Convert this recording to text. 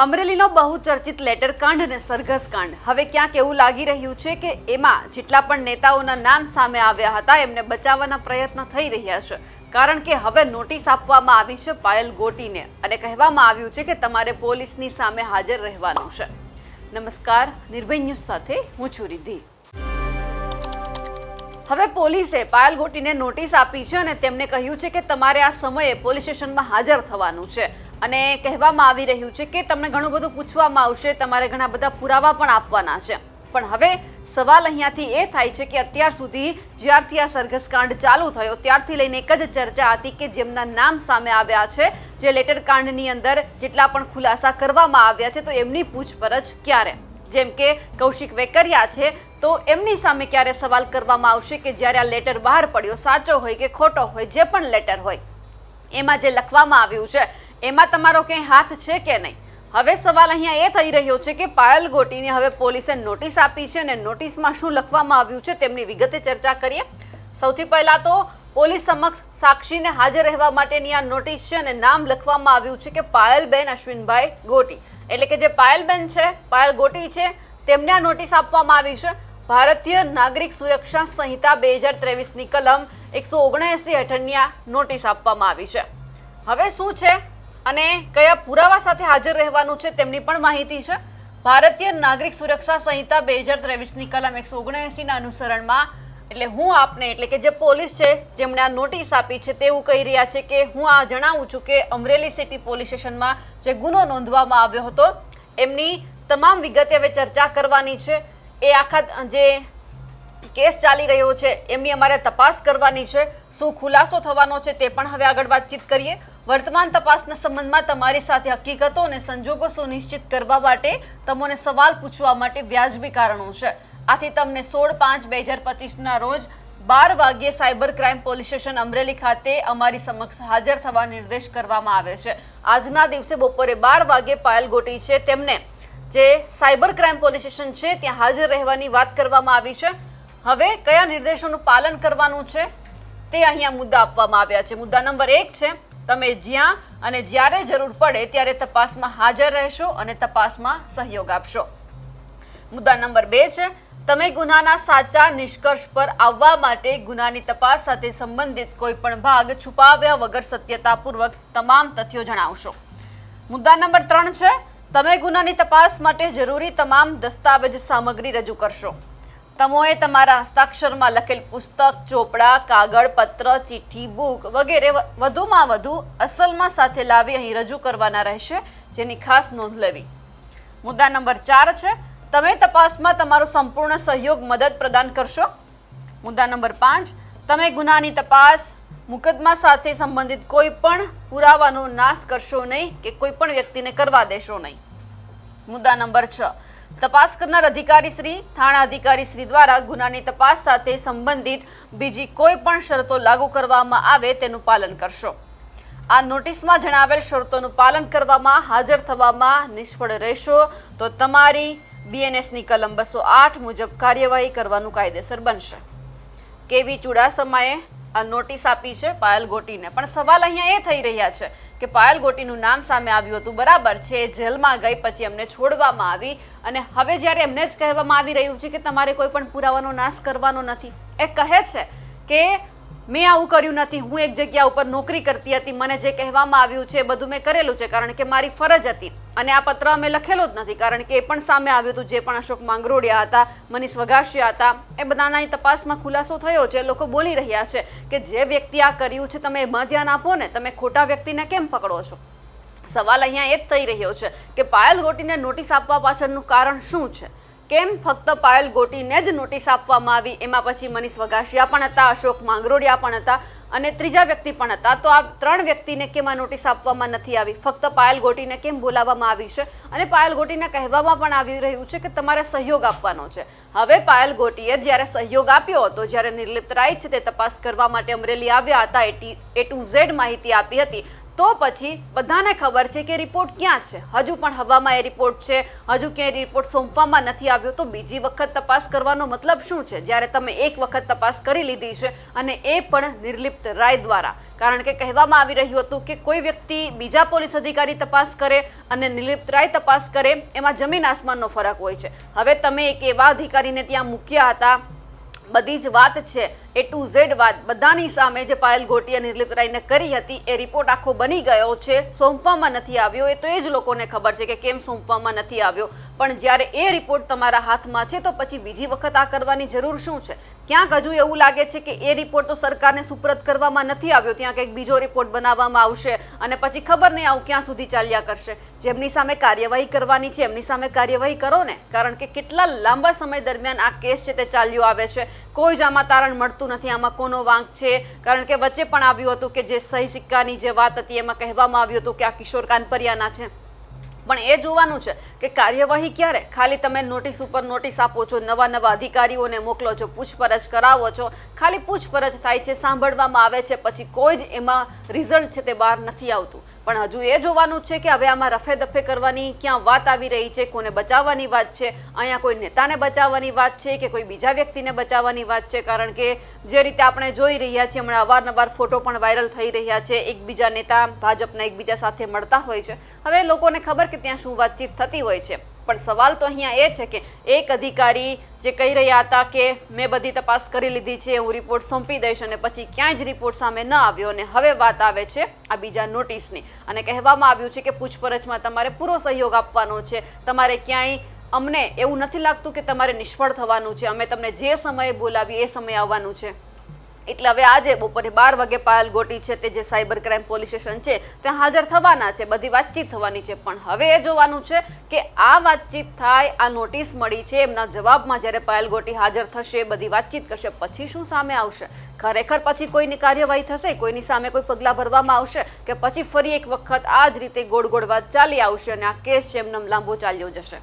અમરેલીનો બહુચર્ચિત letter કાંડ અને સરઘસ કાંડ હવે ક્યાંક એવું લાગી રહ્યું છે કે એમાં જેટલા પણ નેતાઓના નામ સામે આવ્યા હતા, એમને બચાવવાના પ્રયત્ન થઈ રહ્યા છે. કારણ કે હવે નોટિસ આપવામાં આવી છે પાયલ ગોટીને અને કહેવામાં આવ્યું છે કે તમારે પોલીસની સામે હાજર રહેવાનું છે. નમસ્કાર, નિર્ભય ન્યૂઝ સાથે હું છું રિદ્ધિ. હવે પોલીસે પાયલ ગોટીને નોટિસ આપી છે અને તેમને કહ્યું છે કે તમારે આ સમયે પોલીસ સ્ટેશનમાં હાજર થવાનું છે. અને કહેવામાં આવી રહ્યું છે કે તમને ઘણું બધું પૂછવામાં આવશે, તમારે ઘણા બધા પુરાવા પણ આપવાના છે. પણ હવે સવાલ અહીંયાથી એ થાય છે કે અત્યાર સુધી જ્યારથી આ સરઘસ કાંડ ચાલુ થયો, ત્યારથી લઈને એક જ ચર્ચા હતી કે જેમના નામ સામે આવ્યા છે, જે લેટર કાંડની અંદર જેટલા પણ ખુલાસા કરવામાં આવ્યા છે, તો એમની પૂછપરછ ક્યારે? જેમ કે કૌશિક વેકરિયા છે, તો એમની સામે ક્યારે સવાલ કરવામાં આવશે કે જ્યારે આ લેટર બહાર પડ્યો, સાચો હોય કે ખોટો હોય, જે પણ લેટર હોય, એમાં જે લખવામાં આવ્યું છે એમાં તમારો ક્યાંય હાથ છે કે નહીં? હવે સવાલ અહીંયા એ થઈ રહ્યો છે કે પાયલ ગોટીને હવે પોલીસે નોટિસ આપી છે અને નોટિસમાં શું લખવામાં આવ્યું છે તેમની વિગતે ચર્ચા કરીએ. સૌથી પહેલા તો પોલીસ સમક્ષ સાક્ષીને હાજર રહેવા માટેની આ નોટિસ છે અને નામ લખવામાં આવ્યું છે કે પાયલબેન અશ્વિનભાઈ ગોટી. એટલે કે જે પાયલબેન છે, પાયલ ગોટી છે, તેમને આ નોટિસ આપવામાં આવી છે. ભારતીય નાગરિક સુરક્ષા સંહિતા બે હજાર ત્રેવીસની કલમ એકસો ઓગણએંસી હેઠળની આ નોટિસ આપવામાં આવી છે. હવે શું છે? અને કયા પુરાવા સાથે હાજર રહેવાનું છે તેમની પણ માહિતી છે. ભારતીય નાગરિક સુરક્ષા સંહિતા બે હજાર ત્રેવીસની કલમ એકસો ઓગણએંસીના અનુસરણમાં, એટલે હું આપને, એટલે કે જે પોલીસ છે, જેમણે આ નોટિસ આપી છે તેવું કહી રહ્યા છે કે હું આ જણાવું છું કે અમરેલી સિટી પોલીસ સ્ટેશનમાં જે ગુનો નોંધવામાં આવ્યો હતો, એમની તમામ વિગતે હવે ચર્ચા કરવાની છે. એ આખા જે કેસ ચાલી રહ્યો છે, એમની અમારે તપાસ કરવાની છે. શું ખુલાસો થવાનો છે તે પણ હવે આગળ વાતચીત કરીએ. વર્તમાન તપાસના સંબંધમાં તમારી સાથે હકીકતો અને સંજોગો સુનિશ્ચિત કરવા માટે તમને સવાલ પૂછવા માટે વ્યાજબી કારણો છે. આથી તમને સોળ પાંચ બે હજાર પચીસના રોજ બાર વાગ્યે cyber crime police station Amreli ખાતે અમારી સમક્ષ હાજર થવા નિર્દેશ કરવામાં આવે છે. આજના દિવસે બપોરે બાર વાગ્યે પાયલ ગોટી છે. તેમને જે સાયબર ક્રાઇમ પોલીસ સ્ટેશન છે, ત્યાં હાજર રહેવાની વાત કરવામાં આવી છે. હવે કયા નિર્દેશોનું પાલન કરવાનું છે, તે અહીંયા મુદ્દા આપવામાં આવ્યા છે. મુદ્દા નંબર એક છે તમે જ્યાં અને જ્યારે જરૂર પડે ત્યારે તપાસમાં હાજર રહેશો અને તપાસમાં સહયોગ આપશો. મુદ્દા નંબર બે છે, તમે ગુનાના સાચા નિષ્કર્ષ પર આવવા માટે ગુનાની તપાસ સાથે સંબંધિત કોઈ પણ ભાગ છુપાવ્યા વગર સત્યતાપૂર્વક તમામ તથ્યો જણાવશો. મુદ્દા નંબર ત્રણ છે, તમે ગુનાની તપાસ માટે જરૂરી તમામ દસ્તાવેજ સામગ્રી રજૂ કરશો. તમોએ તમારા હસ્તાક્ષરમાં લખેલ પુસ્તક, ચોપડા, કાગળ, પત્ર, ચિઠ્ઠી, બુક વગેરે વધુમાં વધુ અસલમાં સાથે લાવી અહીં રજૂ કરવાના રહેશે, જેની ખાસ નોંધ લેવી. મુદ્દા નંબર ચાર છે, તમે તપાસમાં તમારો સંપૂર્ણ સહયોગ મદદ પ્રદાન કરશો? મુદ્દા નંબર પાંચ, તમે ગુનાની તપાસ, મુકદ્દમા સાથે સંબંધિત કોઈ પણ પુરાવાનો નાશ કરશો નહીં કે કોઈ પણ વ્યક્તિને કરવા દેશો નહીં. મુદ્દા નંબર છ તપાસ કરનાર અધિકારી શ્રી થાણા અધિકારી શ્રી દ્વારા ગુનાની તપાસ સાથે સંબંધિત બીજી કોઈ પણ શરતો લાગુ કરવામાં આવે તેનું પાલન કરશો. આ નોટિસમાં જણાવેલ શરતોનું પાલન કરવામાં હાજર થવામાં નિષ્ફળ રહેશો તો તમારી બીએનએસની કલમ બસો આઠ મુજબ કાર્યવાહી કરવાનું કાયદેસર બનશે. કેવી ચુડાસમાએ નોટિસ આપી છે પાયલ ગોટીને. પણ સવાલ અહીંયા એ થઈ રહ્યા છે કે પાયલ ગોટીનું નામ સામે આવ્યું હતું. બરાબર છે, જેલમાં ગઈ, પછી એમને છોડવામાં આવી. અને હવે જ્યારે એમને જ કહેવામાં આવી રહ્યું છે કે તમારે કોઈ પણ પુરાવાનો નાશ કરવાનો નથી. એ કહે છે કે, મેં આવું કર્યું નથી. હું એક જગ્યા ઉપર નોકરી કરતી હતી. મને જે કહેવામાં આવ્યું છે બધું મેં કરેલું છે. કારણ કે મારી ફરજ હતી. અને આ પત્ર અમે લખેલો જ નથી, કારણ કે એ પણ સામે આવ્યું હતું, જે પણ અશોક માંગરોડિયા હતા, મનીષ વગાસિયા હતા, એ બધાના તપાસમાં ખુલાસો થયો છે, લોકો બોલી રહ્યા છે કે જે વ્યક્તિ આ કર્યું છે, તમે એમાં ધ્યાન આપો ને, તમે ખોટા વ્યક્તિને કેમ પકડો છો? સવાલ અહીંયા એ જ થઈ રહ્યો છે કે પાયલ ગોટીને નોટિસ આપવા પાછળનું કારણ શું છે? કેમ ફક્ત પાયલ ગોટીને જ નોટિસ આપવામાં આવી? એમાં પછી મનીષ વગાસિયા પણ હતા, અશોક માંગરોડિયા પણ હતા અને ત્રીજા વ્યક્તિ પણ હતા. તો આ ત્રણ વ્યક્તિને કેમ આ નોટિસ આપવામાં નથી આવી? ફક્ત પાયલ ગોટીને કેમ બોલાવવામાં આવી છે? અને પાયલ ગોટીને કહેવામાં પણ આવી રહ્યું છે કે તમારે સહયોગ આપવાનો છે. હવે પાયલ ગોટીએ જ્યારે સહયોગ આપ્યો હતો, જ્યારે નિર્લિપ્ત રાય છે તે તપાસ કરવા માટે અમરેલી આવ્યા હતા. એ ટુ ઝેડ માહિતી આપી હતી. તો પછી બધાને ખબર છે કે રિપોર્ટ ક્યાં છે. હજુ પણ હવામાં એ રિપોર્ટ છે, હજુ ક્યાંય રિપોર્ટ સોંપવામાં નથી આવ્યો, તો બીજી વખત તપાસ કરવાનો મતલબ શું છે? જ્યારે તમે એક વખત તપાસ કરી લીધી છે અને એ પણ નિર્લિપ્ત રાય દ્વારા. કારણ કે કહેવામાં આવી રહ્યું હતું કે કોઈ વ્યક્તિ બીજા પોલીસ અધિકારી તપાસ કરે અને નિર્લિપ્ત રાય તપાસ કરે, એમાં જમીન આસમાનનો ફરક હોય છે. હવે તમે એક એવા અધિકારીને ત્યાં મૂક્યા હતા બધી જ વાત છે. એ ટુ ઝેડ વાત બધાની સામે જે પાયલ ગોટી અને નિર્લિપ્ત રાયને કરી હતી. એ રિપોર્ટ આખો બની ગયો છે. સોંપવામાં નથી આવ્યો. એ તો એ જ લોકોને ખબર છે કે કેમ સોંપવામાં નથી આવ્યો. પણ જ્યારે એ રિપોર્ટ તમારા હાથમાં છે, તો પછી બીજી વખત આ કરવાની જરૂર શું છે? ક્યાંક હજુ એવું લાગે છે કે એ રિપોર્ટ તો સરકારને સુપ્રત કરવામાં નથી આવ્યો, ત્યાં કંઈક બીજો રિપોર્ટ બનાવવામાં આવશે અને પછી ખબર નહીં આવું ક્યાં સુધી ચાલ્યા કરશે. જેમની સામે કાર્યવાહી કરવાની છે, એમની સામે કાર્યવાહી કરો ને. કારણ કે કેટલા લાંબા સમય દરમિયાન આ કેસ છે તે ચાલ્યો આવે છે. કોઈ જ આમાં તારણ મળતું નથી, આમાં કોનો વાંક છે? કારણ કે વચ્ચે પણ આવ્યું હતું કે જે સહી સિક્કાની જે વાત હતી, એમાં કહેવામાં આવ્યું હતું કે આ કિશોર કાનપરિયાના છે. પણ એ જોવાનું છે કે કાર્યવાહી ક્યારે? ખાલી તમે નોટિસ ઉપર નોટિસ આપો છો, નવા નવા અધિકારીઓને મોકલો છો, પૂછપરછ કરાવો છો, ખાલી પૂછપરછ થાય છે, સાંભળવામાં આવે છે, પછી કોઈ જ એમાં રિઝલ્ટ છે તે બહાર નથી આવતું. પણ હજુ એ જોવાનું છે કે હવે આમાં રફે દફે કરવાની ક્યાં વાત આવી રહી છે, કોને બચાવવાની વાત છે, અહીંયા કોઈ નેતાને બચાવવાની વાત છે કે કોઈ બીજા વ્યક્તિને બચાવવાની વાત છે? કારણ કે જે રીતે આપણે જોઈ રહ્યા છીએ, હમણાં અવારનવાર ફોટો પણ વાયરલ થઈ રહ્યા છે, એકબીજા નેતા ભાજપના એકબીજા સાથે મળતા હોય છે. હવે લોકોને ખબર કે ત્યાં શું વાતચીત થતી હોય છે. પણ સવાલ તો અહીંયા એ છે કે એક અધિકારી જે કહી રહ્યા હતા કે મેં બધી તપાસ કરી લીધી છે, હું રિપોર્ટ સોંપી દઈશ અને પછી ક્યાંય જ રિપોર્ટ સામે ન આવ્યો અને હવે વાત આવે છે આ બીજા નોટિસની અને કહેવામાં આવ્યું છે કે પૂછપરછમાં તમારે પૂરો સહયોગ આપવાનો છે. તમારે ક્યાંય અમને એવું નથી લાગતું કે તમારે નિષ્ફળ થવાનું છે. અમે તમને જે સમયે બોલાવીએ એ સમયે આવવાનું છે. એટલે હવે આજે બપોરે બાર વાગે પાયલ ગોટી છે તે જે સાયબર ક્રાઇમ પોલીસ સ્ટેશન છે, ત્યાં હાજર થવાના છે, બધી વાતચીત થવાની છે. પણ હવે એ જોવાનું છે કે આ વાતચીત થાય, આ નોટિસ મળી છે, એમના જવાબમાં જ્યારે પાયલ ગોટી હાજર થશે, બધી વાતચીત કરશે, પછી શું સામે આવશે? ખરેખર પછી કોઈની કાર્યવાહી થશે? કોઈની સામે કોઈ પગલાં ભરવામાં આવશે? કે પછી ફરી એક વખત આ જ રીતે ગોળ ગોળ વાત ચાલી આવશે અને આ કેસ છે એમને લાંબો ચાલ્યો જશે?